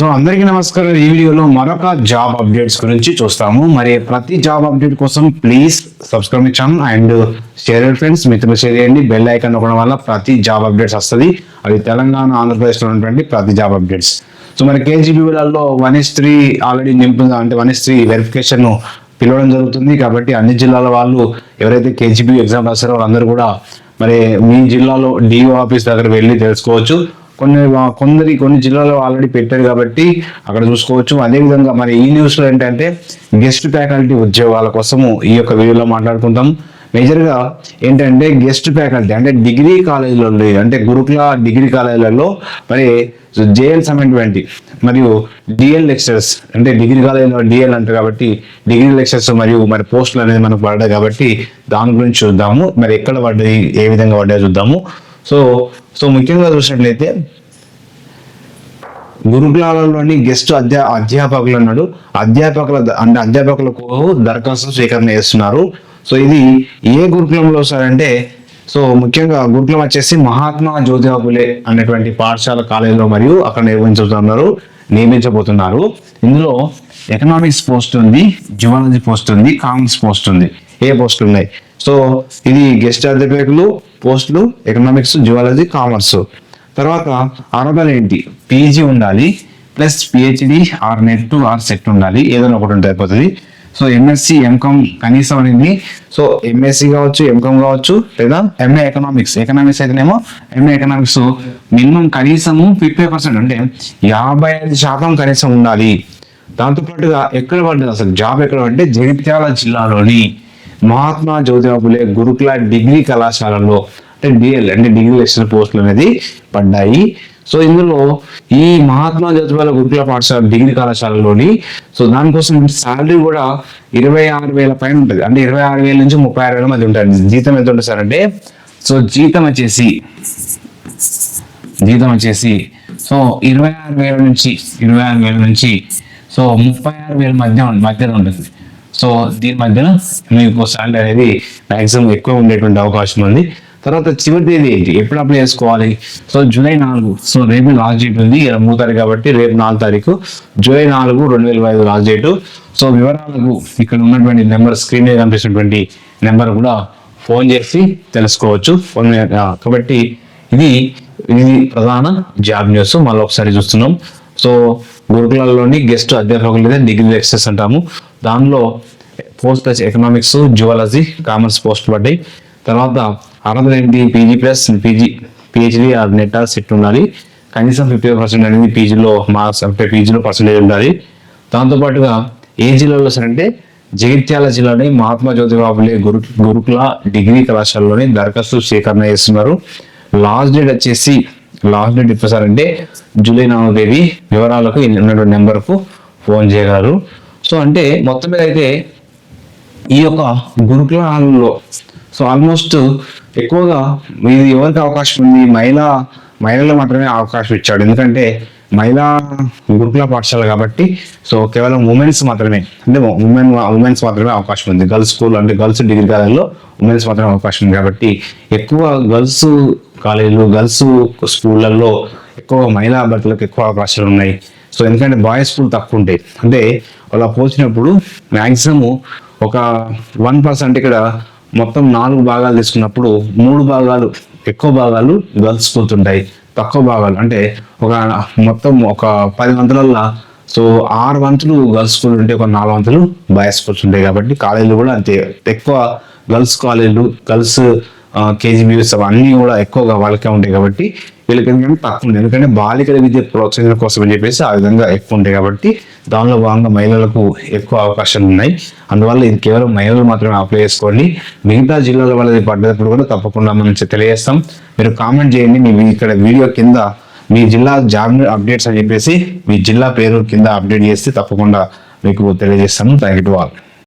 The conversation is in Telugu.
సో అందరికీ నమస్కారం. ఈ వీడియోలో మరొక జాబ్ అప్డేట్స్ గురించి చూస్తాము. మరి ప్రతి జాబ్ అప్డేట్ కోసం please subscribe channel and share friends. మిత్రులు షేర్ చేయండి. బెల్ ఐకాన్ నొక్కడం వల్ల ప్రతి జాబ్ అప్డేట్స్ వస్తుంది. అది తెలంగాణ ఆంధ్రప్రదేశ్లో ఉన్నటువంటి ప్రతి జాబ్ అప్డేట్స్. సో మరి కేజీబీలలో వన్ ఇస్ త్రీ ఆల్రెడీ నింపు అంటే వన్ ఇస్ త్రీ వెరిఫికేషన్ పిలవడం జరుగుతుంది కాబట్టి అన్ని జిల్లాల వాళ్ళు ఎవరైతే కేజీబీ ఎగ్జామ్ రాశారో వాళ్ళందరూ కూడా మరి మీ జిల్లాలో డిఓ ఆఫీస్ దగ్గర వెళ్ళి తెలుసుకోవచ్చు. కొన్ని కొందరి కొన్ని జిల్లాలో ఆల్రెడీ పెట్టారు కాబట్టి అక్కడ చూసుకోవచ్చు. అదేవిధంగా మరి ఈ న్యూస్లో ఏంటంటే గెస్ట్ ఫ్యాకల్టీ ఉద్యోగాల కోసము ఈ యొక్క వీడియోలో మాట్లాడుకుంటాం. మేజర్గా ఏంటంటే గెస్ట్ ఫ్యాకల్టీ అంటే డిగ్రీ కాలేజీలలో అంటే గురుకుల డిగ్రీ కాలేజీలలో మరి జేఎల్ సెవెంటీ మరియు డిఎల్ లెక్చరర్స్ అంటే డిగ్రీ కాలేజీలో డిఎల్ అంటారు కాబట్టి డిగ్రీ లెక్చరర్స్ మరియు మరి పోస్టులు అనేది మనకు పడ్డాయి కాబట్టి దాని గురించి చూద్దాము. మరి ఎక్కడ పడ్డాయి ఏ విధంగా పడ్డాయి చూద్దాము. సో సో ముఖ్యంగా చూసినట్లయితే గురుకులాలలోని గెస్ట్ అధ్యా అధ్యాపకులు అన్నాడు. అధ్యాపకుల అంటే అధ్యాపకులకు దరఖాస్తు స్వీకరణ చేస్తున్నారు. సో ఇది ఏ గురుకులంలో సార్ అంటే సో ముఖ్యంగా గురుకులం వచ్చేసి మహాత్మా జ్యోతిబాపులే అనేటువంటి పాఠశాల కాలేజీలో మరియు అక్కడ నిర్వహించుతున్నారు నియమించబోతున్నారు. ఇందులో ఎకనామిక్స్ పోస్ట్ ఉంది జువాలజీ పోస్ట్ ఉంది కామర్స్ పోస్ట్ ఉంది. ఏ పోస్టులు ఉన్నాయి? సో ఇది గెస్ట్ అధ్యాపకులు పోస్టులు ఎకనామిక్స్ జువాలజీ కామర్స్ తర్వాత అర్హతలు ఏంటి? పీజీ ఉండాలి plus PhD or NET or SET ఉండాలి ఏదైనా ఒకటి ఉంటే అయిపోతుంది. సో ఎంఎస్సి ఎంకామ్ కనీసం అనేది సో ఎంఎస్సి కావచ్చు ఎంకామ్ కావచ్చు లేదా ఎంఏ ఎకనామిక్స్ ఎకనామిక్స్ అయితేనేమో ఎంఏ ఎకనామిక్స్ మినిమం కనీసము ఫిఫ్టీ పర్సెంట్ అంటే యాభై ఐదు శాతం కనీసం ఉండాలి. దాంతోపాటుగా ఎక్కడ పడ్డది అసలు? జాబ్ ఎక్కడ అంటే జగిత్యాల జిల్లాలోని. మహాత్మా జ్యోతిబాబులే గురుకుల డిగ్రీ కళాశాలలో అంటే డిఎల్ అంటే డిగ్రీ లెక్చర్ పోస్టులు అనేది పడ్డాయి. సో ఇందులో ఈ మహాత్మా జ్యోతిబాల గురుకుల పాఠశాల డిగ్రీ కళాశాలలోని సో దానికోసం శాలరీ కూడా ఇరవై ఆరు వేల పైన ఉంటుంది. అంటే ఇరవై ఆరు వేల నుంచి ముప్పై ఆరు వేల మధ్య ఉంటుంది జీతం ఎంత ఉంటుంది సార్ అంటే సో జీతం వచ్చేసి జీతం వచ్చేసి సో ఇరవై ఆరు వేల నుంచి ఇరవై ఆరు వేల నుంచి సో ముప్పై ఆరు వేల మధ్య మధ్యలో ఉంటుంది. సో దీని మధ్యన మీకు శాలరీ అనేది మ్యాక్సిమం ఎక్కువ ఉండేటువంటి అవకాశం ఉంది. తర్వాత చివరి తేదీ ఏంటి? ఎప్పుడు అప్లై చేసుకోవాలి? సో జూలై నాలుగు. సో రేపు లాస్ట్ డేట్ ఉంది. మూడు తారీఖు కాబట్టి రేపు నాలుగు తారీఖు. జూలై నాలుగు రెండు వేల ఐదు లాస్ట్ డేట్ సో వివరాలకు ఇక్కడ ఉన్నటువంటి నెంబర్ స్క్రీన్ మీద కనిపిస్తున్నటువంటి నెంబర్ కూడా ఫోన్ చేసి తెలుసుకోవచ్చు. ఫోన్ కాబట్టి ఇది ఇది ప్రధాన జాబ్ న్యూస్ మళ్ళీ ఒకసారి చూస్తున్నాం. సో గురుకులాల్లోని గెస్ట్ అధ్యాపకులు లేదా డిగ్రీ లెక్చర్స్ అంటాము. దానిలో post economics zoology commerce post పడ్డాయి. తర్వాత అర్హత ఏంటి? PG plus PG PhD or NET or SET ఉండాలి. కనీసం ఫిఫ్టీ పర్సెంట్ అనేది పీజీలో మార్క్స్ అంటే పీజీలో పర్సెంటేజ్ ఉండాలి. దాంతోపాటుగా ఏ జిల్లాలో సరే అంటే జగిత్యాల జిల్లాని మహాత్మా జ్యోతిబా ఫులే గురు గురుకుల డిగ్రీ కళాశాలలోని దరఖాస్తు స్వీకరణ చేస్తున్నారు. లాస్ట్ డేట్ వచ్చేసి లాస్ట్ డేట్ ఎప్పుడు సార్ అంటే జూలై నాలుగో తేదీ వివరాలకు ఉన్నటువంటి నెంబర్కు ఫోన్ చేయగలరు. సో అంటే మొత్తం మీద అయితే ఈ యొక్క గురుకులాలలో సో ఆల్మోస్ట్ ఎక్కువగా ఇది ఎవరికి అవకాశం ఉంది? మహిళా మహిళలు మాత్రమే అవకాశం ఇచ్చాడు. ఎందుకంటే మహిళా గురుకుల పాఠశాల కాబట్టి సో కేవలం ఉమెన్స్ మాత్రమే అంటే ఉమెన్ ఉమెన్స్ మాత్రమే అవకాశం ఉంది. గర్ల్స్ స్కూల్ అంటే గర్ల్స్ డిగ్రీ కాలేజ్లో ఉమెన్స్ మాత్రమే అవకాశం ఉంది కాబట్టి ఎక్కువ గర్ల్స్ కాలేజీలు గర్ల్స్ స్కూళ్ళల్లో ఎక్కువ మహిళా అభ్యర్థులకు ఎక్కువ అవకాశాలు ఉన్నాయి. సో ఎందుకంటే బాయ్స్ స్కూల్ తక్కువ ఉంటాయి అంటే అలా పోల్చినప్పుడు మ్యాక్సిమం ఒక వన్ పర్సెంట్ ఇక్కడ మొత్తం నాలుగు భాగాలు తీసుకున్నప్పుడు మూడు భాగాలు ఎక్కువ భాగాలు గర్ల్స్ స్కూల్స్ ఉంటాయి తక్కువ భాగాలు. అంటే ఒక మొత్తం ఒక పది వంతులల్లో సో ఆరు వంతులు గర్ల్స్ స్కూల్ ఉంటే ఒక నాలుగు వంతులు బాయ్స్ స్కూల్స్ ఉంటాయి కాబట్టి కాలేజీలు కూడా అంతే. ఎక్కువ గర్ల్స్ కాలేజీలు గర్ల్స్ కేజీబీఎస్ అన్నీ కూడా ఎక్కువగా వాళ్ళకే ఉంటాయి కాబట్టి వీళ్ళకి ఎందుకంటే తక్కువ ఉంది. ఎందుకంటే బాలికల విద్య ప్రోత్సహించడం కోసం అని చెప్పేసి ఆ విధంగా ఎక్కువ ఉంటాయి కాబట్టి దానిలో భాగంగా మహిళలకు ఎక్కువ అవకాశాలు ఉన్నాయి. అందువల్ల ఇది కేవలం మహిళలు మాత్రమే అప్లై చేసుకోండి. మిగతా జిల్లాల వాళ్ళది పడ్డప్పుడు కూడా తప్పకుండా మనం తెలియజేస్తాం. మీరు కామెంట్ చేయండి. మీ ఇక్కడ వీడియో కింద మీ జిల్లా జాబ్ అప్డేట్స్ అని చెప్పేసి మీ జిల్లా పేరు కింద అప్డేట్ చేస్తే తప్పకుండా మీకు తెలియజేస్తాను. Thank you to all